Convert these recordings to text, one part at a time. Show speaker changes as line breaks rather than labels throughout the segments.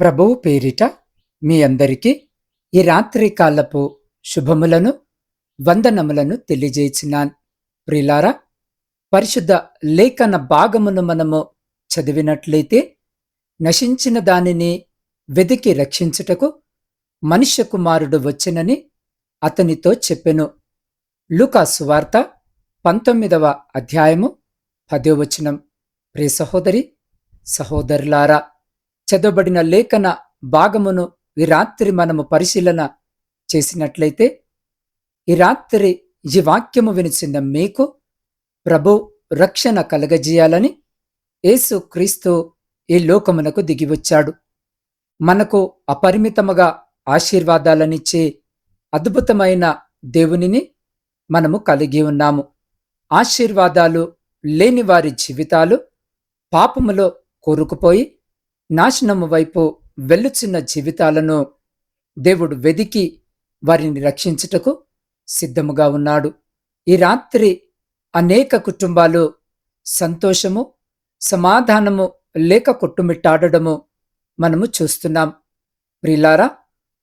ప్రభువు పేరిట మీ అందరికీ ఈ రాత్రి కాలపు శుభములను వందనములను తెలియజేసినాన్. ప్రిలారా పరిశుద్ధ లేఖన భాగమును మనము చదివినట్లయితే నశించిన దానిని వెదికి రక్షించుటకు మనుష్య కుమారుడు వచ్చినని అతనితో చెప్పెను. లూకా సువార్త పంతొమ్మిదవ అధ్యాయము పదో వచనం. ప్రియ సహోదరి సహోదరులారా చదవబడిన లేఖన భాగమును ఈ రాత్రి మనము పరిశీలన చేసినట్లయితే ఈ రాత్రి ఈ వాక్యము వినిచిన మీకు ప్రభు రక్షణ కలగజేయాలని యేసు క్రీస్తు ఈ లోకమునకు దిగివచ్చాడు. మనకు అపరిమితముగా ఆశీర్వాదాలనిచ్చే అద్భుతమైన దేవునిని మనము కలిగి ఉన్నాము. ఆశీర్వాదాలు లేని వారి జీవితాలు పాపములో కోరుకుపోయి నాశనము వైపు వెళ్ళుచున్న జీవితాలను దేవుడు వెదికి వారిని రక్షించుటకు సిద్ధముగా ఉన్నాడు. ఈ రాత్రి అనేక కుటుంబాలు సంతోషము సమాధానము లేక కొట్టుమిట్టాడము మనము చూస్తున్నాం. ప్రిలారా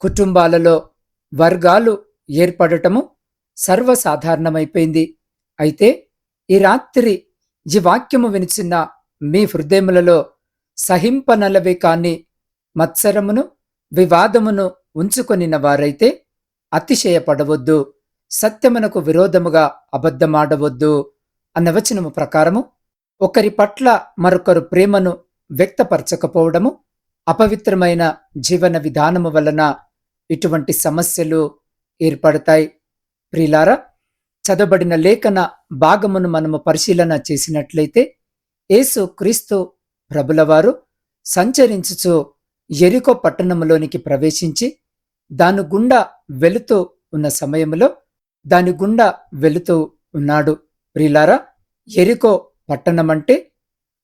కుటుంబాలలో వర్గాలు ఏర్పడటము సర్వసాధారణమైపోయింది. అయితే ఈ రాత్రి ఈ వాక్యము వినిచిన మీ హృదయములలో సహింపనలవే కాని మత్సరమును వివాదమును ఉంచుకొనిన వారైతే అతిశయపడవద్దు సత్యమునకు విరోధముగా అబద్ధమాడవద్దు అన్న వచనము ప్రకారము ఒకరి పట్ల మరొకరు ప్రేమను వ్యక్తపరచకపోవడము అపవిత్రమైన జీవన విధానము వలన ఇటువంటి సమస్యలు ఏర్పడతాయి. ప్రిలారా చదవబడిన లేఖన భాగమును మనము పరిశీలన చేసినట్లయితే యేసు క్రీస్తు ప్రభులవారు సంచరించుచు ఎరికో పట్టణములోనికి ప్రవేశించి దాని గుండా వెళుతూ ఉన్న సమయంలో దాని గుండా వెళుతూ ఉన్నాడు. ప్రిలారా ఎరికో పట్టణమంటే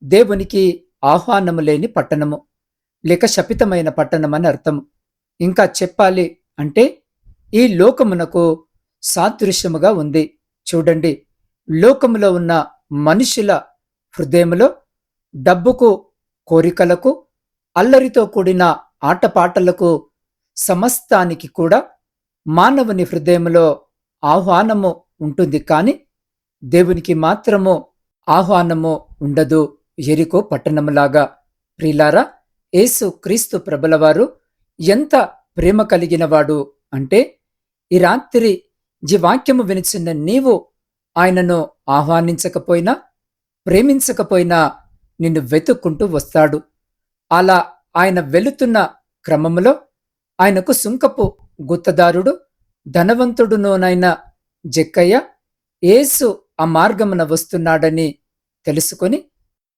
దేవునికి ఆహ్వానము లేని పట్టణము లేక శపితమైన పట్టణమని అర్థము. ఇంకా చెప్పాలి అంటే ఈ లోకమునకు సాదృశ్యముగా ఉంది. చూడండి లోకములో ఉన్న మనుషుల హృదయములో డబ్బుకు కోరికలకు అల్లరితో కూడిన ఆటపాటలకు సమస్తానికి కూడా మానవుని హృదయంలో ఆహ్వానము ఉంటుంది కాని దేవునికి మాత్రము ఆహ్వానము ఉండదు. ఎరికో పట్టణములాగా ప్రిలారా యేసు క్రీస్తు ప్రభులవారు ఎంత ప్రేమ కలిగినవాడు అంటే ఈ రాత్రి జీవాక్యము వాక్యము వినిచిన్న నీవు ఆయనను ఆహ్వానించకపోయినా ప్రేమించకపోయినా నిన్ను వెతుక్కుంటూ వస్తాడు. అలా ఆయన వెళుతున్న క్రమములో ఆయనకు సుంకపు గుత్తదారుడు ధనవంతుడునోనైన జక్కయ్య ఏసు ఆ మార్గమున వస్తున్నాడని తెలుసుకొని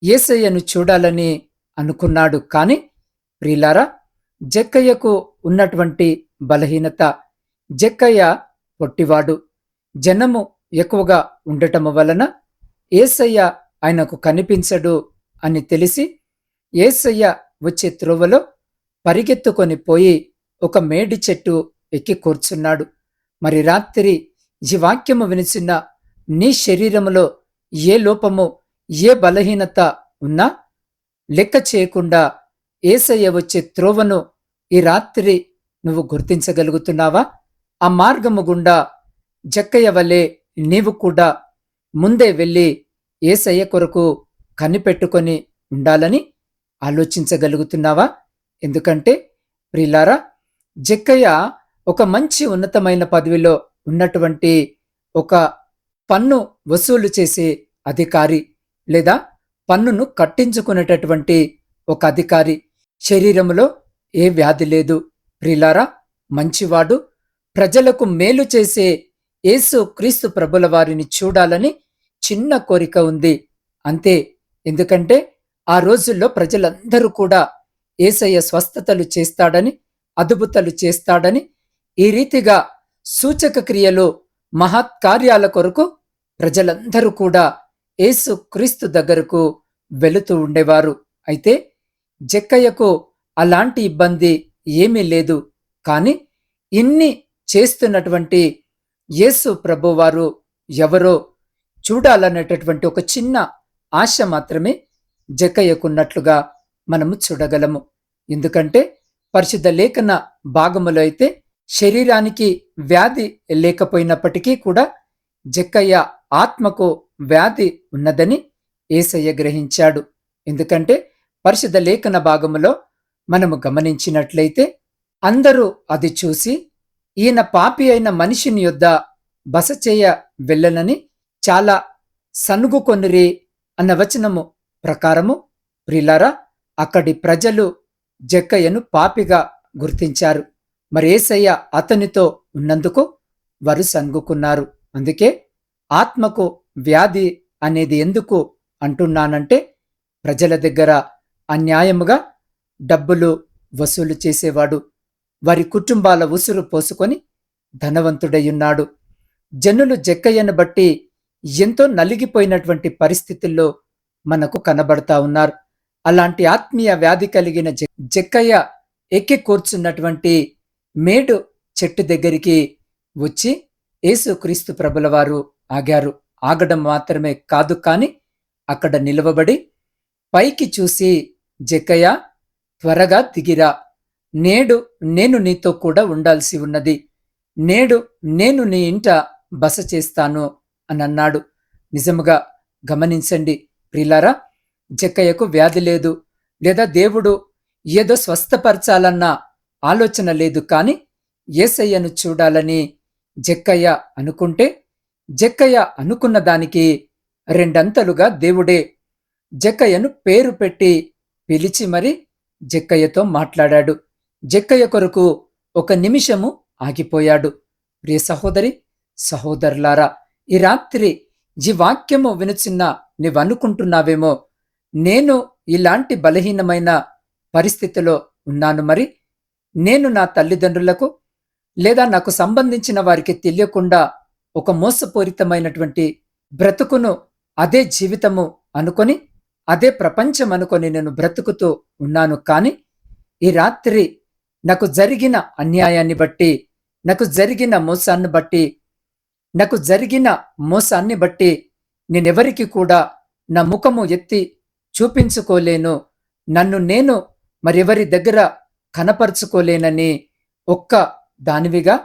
ఏసయ్యను చూడాలని అనుకున్నాడు. కాని ప్రిలారా జక్కయ్యకు ఉన్నటువంటి బలహీనత జక్కయ్య పొట్టివాడు. జనము ఎక్కువగా ఉండటము వలన ఏసయ్య ఆయనకు కనిపించడు. అని తెలిసి ఏసయ్య వచ్చే త్రోవలో పరిగెత్తుకొని పోయి ఒక మేడి చెట్టు ఎక్కి కూర్చున్నాడు. మరి రాత్రి ఈ వాక్యము వినిచిన నీ శరీరములో ఏ లోపము ఏ బలహీనత ఉన్నా లెక్క చేయకుండా ఏసయ్య వచ్చే త్రోవను ఈ రాత్రి నువ్వు గుర్తించగలుగుతున్నావా? ఆ మార్గము గుండా జక్కయ్య వలె నీవు కూడా ముందే వెళ్ళి ఏసయ్య కొరకు కనిపెట్టుకొని ఉండాలని ఆలోచించగలుగుతున్నావా? ఎందుకంటే ప్రిలారా జక్కయ్య ఒక మంచి ఉన్నతమైన పదవిలో ఉన్నటువంటి ఒక పన్ను వసూలు చేసే అధికారి లేదా పన్నును కట్టించుకునేటటువంటి ఒక అధికారి. శరీరంలో ఏ వ్యాధి లేదు. ప్రిలారా మంచివాడు. ప్రజలకు మేలు చేసే యేసు క్రీస్తు ప్రభుల వారిని చూడాలని చిన్న కోరిక ఉంది. అంతే. ఎందుకంటే ఆ రోజుల్లో ప్రజలందరూ కూడా ఏసయ్య స్వస్థతలు చేస్తాడని అద్భుతలు చేస్తాడని ఈ రీతిగా సూచక క్రియలు మహత్కార్యాల కొరకు ప్రజలందరూ కూడా యేసు క్రీస్తు దగ్గరకు వెళుతూ ఉండేవారు. అయితే జక్కయ్యకు అలాంటి ఇబ్బంది ఏమీ లేదు. కాని ఇన్ని చేస్తున్నటువంటి యేసు ప్రభువారు ఎవరో చూడాలనేటటువంటి ఒక చిన్న ఆశ మాత్రమే జక్కయ్యకున్నట్లుగా మనము చూడగలము. ఎందుకంటే పరిశుద్ధ లేఖన భాగములో అయితే శరీరానికి వ్యాధి లేకపోయినప్పటికీ కూడా జక్కయ్య ఆత్మకు వ్యాధి ఉన్నదని ఏసయ్య గ్రహించాడు. ఎందుకంటే పరిశుద్ధ లేఖన భాగములో మనము గమనించినట్లయితే అందరూ అది చూసి ఈయన పాపి అయిన మనిషిని యొద్ద బస చేయ వెళ్ళనని చాలా సనుగుకొనిరి అన్న వచనము ప్రకారము ప్రిలారా అక్కడి ప్రజలు జక్కయ్యను పాపిగా గుర్తించారు. మరి ఏసయ్య అతనితో ఉన్నందుకు వారు సంగుకున్నారు. అందుకే ఆత్మకు వ్యాధి అనేది ఎందుకు అంటున్నానంటే ప్రజల దగ్గర అన్యాయముగా డబ్బులు వసూలు చేసేవాడు వారి కుటుంబాల ఉసురు పోసుకొని ధనవంతుడయ్యున్నాడు జనులు జక్కయ్యను బట్టి ఎంతో నలిగిపోయినటువంటి పరిస్థితుల్లో మనకు కనబడతా ఉన్నారు. అలాంటి ఆత్మీయ వ్యాధి కలిగిన జక్కయ్య ఎక్కి కూర్చున్నటువంటి మేడు చెట్టు దగ్గరికి వచ్చి యేసుక్రీస్తు ప్రభుల వారు ఆగారు. ఆగడం మాత్రమే కాదు కాని అక్కడ నిలవబడి పైకి చూసి జక్కయ్య త్వరగా దిగిరా. నేడు నేను నీతో కూడా ఉండాల్సి ఉన్నది. నేడు నేను నీ ఇంట బస చేస్తాను. అని అన్నాడు. నిజముగా గమనించండి ప్రిలారా జక్కయ్యకు వ్యాధి లేదు లేదా దేవుడు ఏదో స్వస్థపరచాలన్న ఆలోచన లేదు కాని ఏసయ్యను చూడాలని జక్కయ్య అనుకుంటే జక్కయ్య అనుకున్న దానికి రెండంతలుగా దేవుడే జక్కయ్యను పేరు పెట్టి పిలిచి మరి జక్కయ్యతో మాట్లాడాడు. జక్కయ్య కొరకు ఒక నిమిషము ఆగిపోయాడు. ప్రియ సహోదరి సహోదరులారా ఈ రాత్రి ఈ వాక్యము వినుచున్న నీవనుకుంటున్నావేమో నేను ఇలాంటి బలహీనమైన పరిస్థితిలో ఉన్నాను మరి? నేను నా తల్లిదండ్రులకు లేదా నాకు సంబంధించిన వారికి తెలియకుండా ఒక మోసపూరితమైనటువంటి బ్రతుకును అదే జీవితము అనుకొని అదే ప్రపంచం అనుకొని నేను బ్రతుకుతూ ఉన్నాను కానీ ఈ రాత్రి నాకు జరిగిన అన్యాయాన్ని బట్టి నాకు జరిగిన మోసాన్ని బట్టి నాకు జరిగిన మోసాన్ని బట్టి నేనెవరికి కూడా నా ముఖము ఎత్తి చూపించుకోలేను. నన్ను నేను మరెవరి దగ్గర కనపరుచుకోలేనని ఒక్క దానివిగా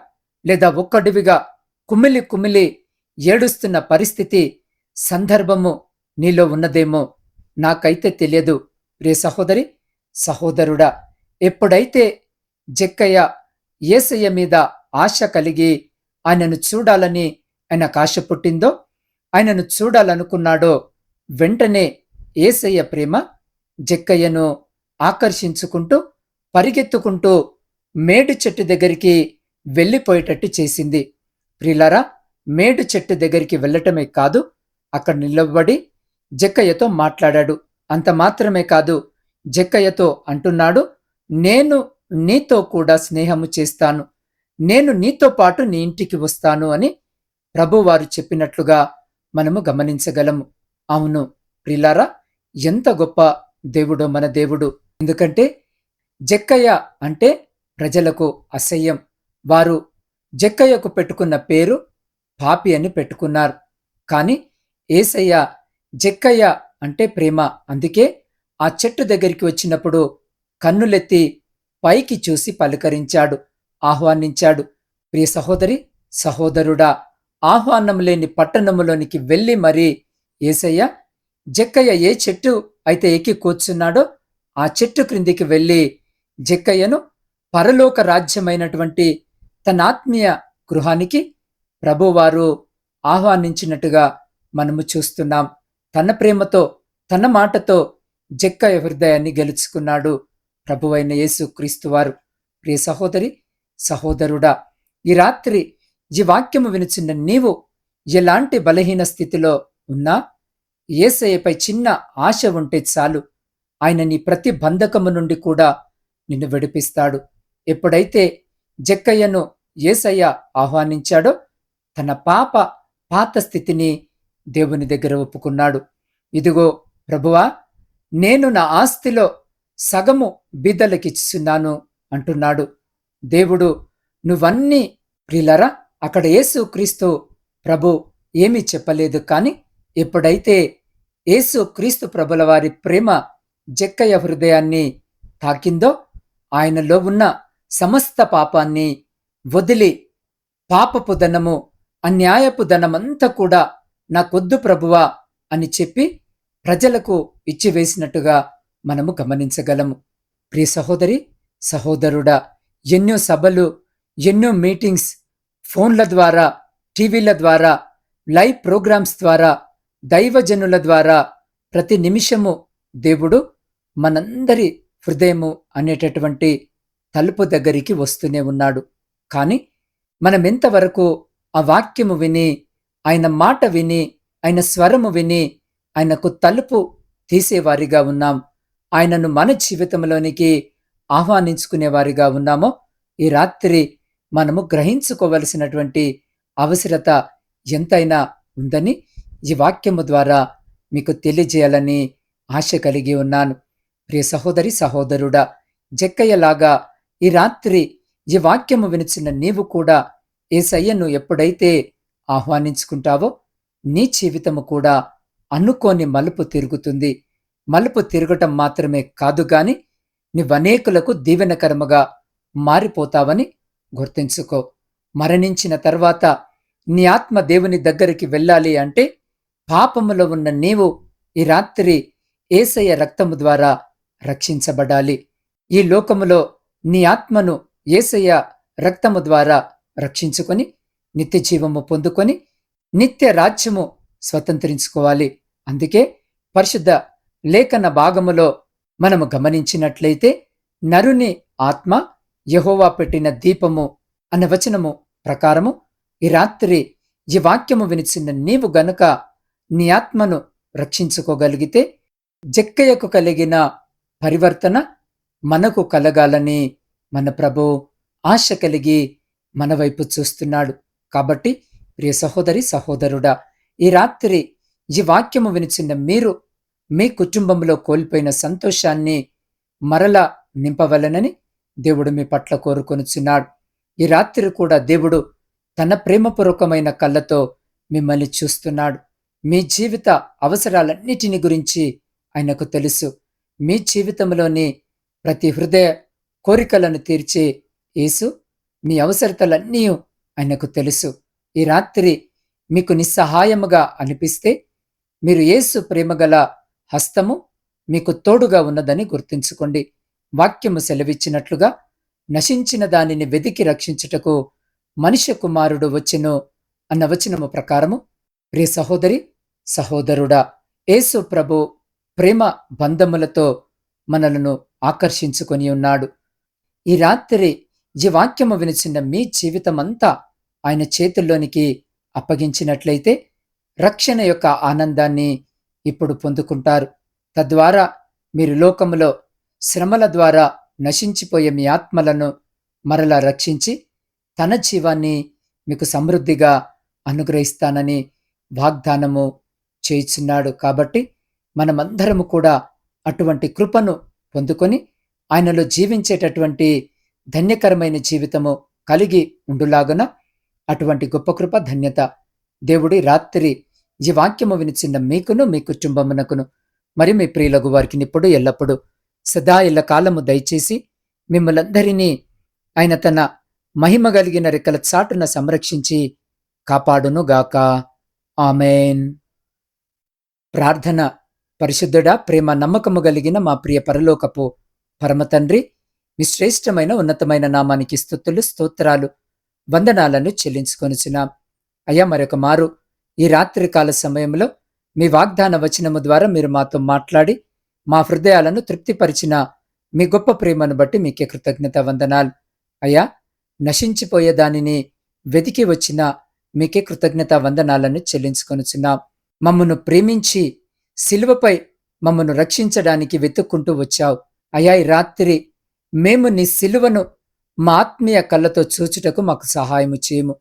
లేదా ఒక్కడివిగా కుమిలి కుమిలి ఏడుస్తున్న పరిస్థితి సందర్భము నీలో ఉన్నదేమో నాకైతే తెలియదు. ప్రియ సహోదరి సహోదరుడా ఎప్పుడైతే జక్కయ్య ఏసయ్య మీద ఆశ కలిగి ఆయనను చూడాలని ఆయనకు ఆశ పుట్టిందో ఆయనను చూడాలనుకున్నాడో వెంటనే ఏసయ్య ప్రేమ జక్కయ్యను ఆకర్షించుకుంటూ పరిగెత్తుకుంటూ మేడు చెట్టు దగ్గరికి వెళ్ళిపోయేటట్టు చేసింది. ప్రిలరా మేడు చెట్టు దగ్గరికి వెళ్ళటమే కాదు అక్కడ నిలబడి జక్కయ్యతో మాట్లాడాడు. అంత మాత్రమే కాదు జక్కయ్యతో అంటున్నాడు నేను నీతో కూడా స్నేహము చేస్తాను. నేను నీతో పాటు నీ ఇంటికి వస్తాను అని ప్రభువారు చెప్పినట్లుగా మనము గమనించగలము. అవును ప్రిలారా ఎంత గొప్ప దేవుడో మన దేవుడు. ఎందుకంటే జక్కయ్య అంటే ప్రజలకు అసహ్యం. వారు జక్కయ్యకు పెట్టుకున్న పేరు పాపి అని పెట్టుకున్నారు. కాని ఏసయ్య జక్కయ్య అంటే ప్రేమ. అందుకే ఆ చెట్టు దగ్గరికి వచ్చినప్పుడు కన్నులెత్తి పైకి చూసి పలకరించాడు. ఆహ్వానించాడు. ప్రియ సహోదరి సహోదరుడా ఆహ్వానం లేని పట్టణములోనికి వెళ్ళి మరీ ఏసయ్య జక్కయ్య ఏ చెట్టు అయితే ఎక్కి కూర్చున్నాడో ఆ చెట్టు క్రిందికి వెళ్ళి జక్కయ్యను పరలోక రాజ్యమైనటువంటి తన ఆత్మీయ గృహానికి ప్రభువారు ఆహ్వానించినట్టుగా మనము చూస్తున్నాం. తన ప్రేమతో తన మాటతో జక్కయ్య హృదయాన్ని గెలుచుకున్నాడు ప్రభువైన యేసు క్రీస్తువారు ప్రియ సహోదరి సహోదరుడా ఈ రాత్రి ఈ వాక్యము వినుచున్న నీవు ఎలాంటి బలహీన స్థితిలో ఉన్నా ఏసయ్యపై చిన్న ఆశ ఉంటే చాలు. ఆయన నీ ప్రతి బంధకము నుండి కూడా నిన్ను విడిపిస్తాడు. ఎప్పుడైతే జక్కయ్యను ఏసయ్య ఆహ్వానించాడో తన పాప పాత స్థితిని దేవుని దగ్గర ఒప్పుకున్నాడు. ఇదిగో ప్రభువా నేను నా ఆస్తిలో సగము బీదలకిచ్చున్నాను అంటున్నాడు. దేవుడు నువ్వన్నీ ప్రిలరా అక్కడ యేసు క్రీస్తు ప్రభు ఏమీ చెప్పలేదు. కాని ఎప్పుడైతే యేసు క్రీస్తు ప్రభుల వారి ప్రేమ జక్కయ్య హృదయాన్ని తాకిందో ఆయనలో ఉన్న సమస్త పాపాన్ని వదిలి పాపపు ధనము అన్యాయపు ధనమంతా కూడా నాకొద్దు ప్రభువా అని చెప్పి ప్రజలకు ఇచ్చివేసినట్టుగా మనము గమనించగలము. ప్రియ సహోదరి సహోదరుడా ఎన్నో సభలు ఎన్నో మీటింగ్స్ ఫోన్ల ద్వారా టీవీల ద్వారా లైవ్ ప్రోగ్రామ్స్ ద్వారా దైవజనుల ద్వారా ప్రతి నిమిషము దేవుడు మనందరి హృదయము అనేటటువంటి తలుపు దగ్గరికి వస్తూనే ఉన్నాడు. కానీ మనం ఎంతవరకు ఆ వాక్యము విని ఆయన మాట విని ఆయన స్వరము విని ఆయనకు తలుపు తీసేవారిగా ఉన్నాం. ఆయనను మన జీవితంలోనికి ఆహ్వానించుకునేవారిగా ఉన్నామో ఈ రాత్రి మనము గ్రహించుకోవలసినటువంటి అవసరత ఎంతైనా ఉందని ఈ వాక్యము ద్వారా మీకు తెలియజేయాలని ఆశ కలిగి ఉన్నాను. ప్రియ సహోదరి సహోదరుడా జక్కయ్యలాగా ఈ రాత్రి ఈ వాక్యము వినిచిన నీవు కూడా ఏసయ్యను ఎప్పుడైతే ఆహ్వానించుకుంటావో నీ జీవితము కూడా అనుకోని మలుపు తిరుగుతుంది. మలుపు తిరగటం మాత్రమే కాదు గాని నీవనేకులకు దీవెనకరముగా మారిపోతావని గుర్తించుకో. మరణించిన తర్వాత నీ ఆత్మ దేవుని దగ్గరికి వెళ్ళాలి అంటే పాపములో ఉన్న నీవు ఈ రాత్రి ఏసయ్య రక్తము ద్వారా రక్షించబడాలి. ఈ లోకములో నీ ఆత్మను ఏసయ్య రక్తము ద్వారా రక్షించుకొని నిత్య జీవము పొందుకొని నిత్య రాజ్యము స్వతంత్రించుకోవాలి. అందుకే పరిశుద్ధ లేఖన భాగములో మనము గమనించినట్లయితే నరుని ఆత్మ యహోవా పెట్టిన దీపము అన్న వచనము ప్రకారము ఈ రాత్రి ఈ వాక్యము వినిచిన నీవు గనుక నీ ఆత్మను రక్షించుకోగలిగితే జక్కయ్యకు కలిగిన పరివర్తన మనకు కలగాలని మన ప్రభు ఆశ కలిగి మన వైపు చూస్తున్నాడు. కాబట్టి ప్రియ సహోదరి సహోదరుడా ఈ రాత్రి ఈ వాక్యము వినిచిన మీరు మీ కుటుంబంలో కోల్పోయిన సంతోషాన్ని మరలా నింపవలనని దేవుడు మీ పట్ల కోరుకొనుచున్నాడు. ఈ రాత్రి కూడా దేవుడు తన ప్రేమపూర్వకమైన కళ్ళతో మిమ్మల్ని చూస్తున్నాడు. మీ జీవిత అవసరాలన్నిటిని గురించి ఆయనకు తెలుసు. మీ జీవితంలోని ప్రతి హృదయ కోరికలను తీర్చే యేసు మీ అవసరతలన్నీ ఆయనకు తెలుసు. ఈ రాత్రి మీకు నిస్సహాయముగా అనిపిస్తే మీరు యేసు ప్రేమగల హస్తము మీకు తోడుగా ఉన్నదని గుర్తుంచుకోండి. వాక్యము సెలవిచ్చినట్లుగా నశించిన దానిని వెదికి రక్షించుటకు మనిషి కుమారుడు వచ్చెను అన్న వచనము ప్రకారము ప్రియ సహోదరి సహోదరుడా యేసు ప్రభు ప్రేమ బంధములతో మనలను ఆకర్షించుకొని ఉన్నాడు. ఈ రాత్రి ఈ వాక్యము వినిచిన మీ జీవితమంతా ఆయన చేతుల్లోనికి అప్పగించినట్లయితే రక్షణ యొక్క ఆనందాన్ని ఇప్పుడు పొందుకుంటారు. తద్వారా మీరు లోకములో శ్రమల ద్వారా నశించిపోయే మీ ఆత్మలను మరలా రక్షించి తన జీవాన్ని మీకు సమృద్ధిగా అనుగ్రహిస్తానని వాగ్దానము చేయిచున్నాడు. కాబట్టి మనమందరము కూడా అటువంటి కృపను పొందుకొని ఆయనలో జీవించేటటువంటి ధన్యకరమైన జీవితము కలిగి ఉండులాగున అటువంటి గొప్ప కృప ధన్యత దేవుడి రాత్రి ఈ వాక్యము వినిచిన్న మీకును మీ కుటుంబమునకును. మరి మీ ప్రియులగు వారికి ఇప్పుడు ఎల్లప్పుడూ. సదా ఇళ్ళ కాలము దయచేసి మిమ్మలందరినీ ఆయన తన మహిమ కలిగిన రెక్కల చాటున సంరక్షించి కాపాడునుగాక. ఆమెన్. ప్రార్థన పరిశుద్ధుడా ప్రేమ నమ్మకము కలిగిన మా ప్రియ పరలోకపు పరమతండ్రి మీ శ్రేష్టమైన ఉన్నతమైన నామానికి స్థుతులు స్తోత్రాలు వందనాలను చెల్లించుకొనిచున్నాం. అయ్యా మరొక మారు ఈ రాత్రికాల సమయంలో మీ వాగ్దాన వచనము ద్వారా మీరు మాతో మాట్లాడి మా హృదయాలను తృప్తిపరిచిన మీ గొప్ప ప్రేమను బట్టి మీకే కృతజ్ఞత వందనాలు. అయ్యా నశించిపోయే దానిని వెతికి వచ్చిన మీకే కృతజ్ఞత వందనాలను చెల్లించుకొనుచున్నాం. మమ్మను ప్రేమించి శిలువపై మమ్మను రక్షించడానికి వెతుక్కుంటూ వచ్చావు. అయా ఈ రాత్రి మేము నీ శిలువను మా ఆత్మీయ కళ్ళతో చూచుటకు మాకు సహాయము చేయము.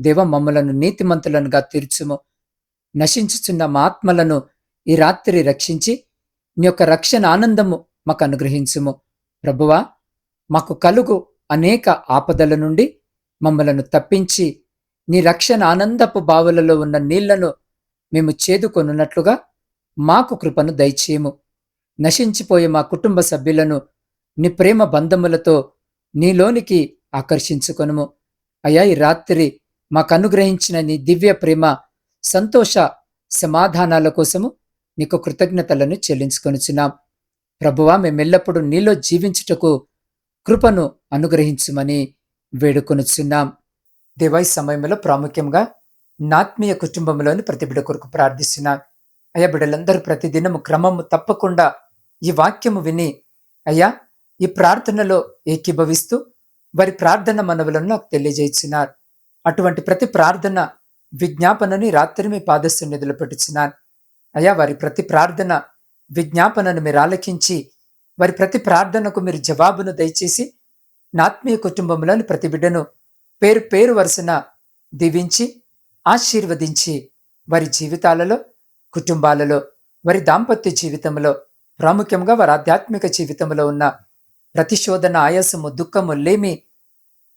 దేవ మమ్మలను నీతిమంతులనుగా తీర్చుము. నశించుచున్న మా ఆత్మలను ఈ రాత్రి రక్షించి నీ యొక్క రక్షణ ఆనందము మాకు అనుగ్రహించుము. ప్రభువా మాకు కలుగు అనేక ఆపదల నుండి మమ్మలను తప్పించి నీ రక్షణ ఆనందపు బావులలో ఉన్న నీళ్ళను మేము చేదుకొనున్నట్లుగా మాకు కృపను దయచేయము. నశించిపోయే మా కుటుంబ సభ్యులను నీ ప్రేమ బంధములతో నీలోనికి ఆకర్షించుకొనుము. అయ్యా ఈ రాత్రి మాకు అనుగ్రహించిన నీ దివ్య ప్రేమ సంతోష సమాధానాల కోసము నీకు కృతజ్ఞతలను చెల్లించుకొనుచున్నాం. ప్రభువా మేమెల్లప్పుడూ నీలో జీవించుటకు కృపను అనుగ్రహించుమని వేడుకొనుచున్నాం. దేవాయి సమయంలో ప్రాముఖ్యంగా నాత్మీయ కుటుంబంలోని ప్రతి బిడ్డ కొరకు ప్రార్థిస్తున్నాం. అయ్యా బిడ్డలందరూ ప్రతిదినము క్రమము తప్పకుండా ఈ వాక్యము విని అయ్యా ఈ ప్రార్థనలో ఏకీభవిస్తూ వారి ప్రార్థన మనవులను నాకు తెలియజేస్తున్నారు అటువంటి ప్రతి ప్రార్థన విజ్ఞాపనని రాత్రి మీ పాదస్తున్నిధిలో పెట్టుచున్నాను అయ్యా వారి ప్రతి ప్రార్థన విజ్ఞాపనను మీరు ఆలకించి వారి ప్రతి ప్రార్థనకు మీరు జవాబును దయచేసి నాత్మీయ కుటుంబంలోని ప్రతి బిడ్డను పేరు పేరు వరుసన దీవించి ఆశీర్వదించి వారి జీవితాలలో కుటుంబాలలో వారి దాంపత్య జీవితంలో ప్రాముఖ్యంగా వారి ఆధ్యాత్మిక జీవితంలో ఉన్న ప్రతిశోధన ఆయాసము దుఃఖము లేమి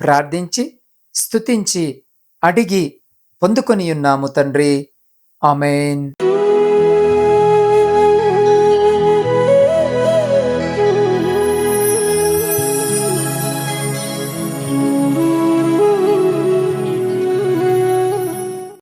ప్రార్థించి స్తుతించి అడిగి పొందుకొని ఉన్నాము తండ్రి. ఆమెన్.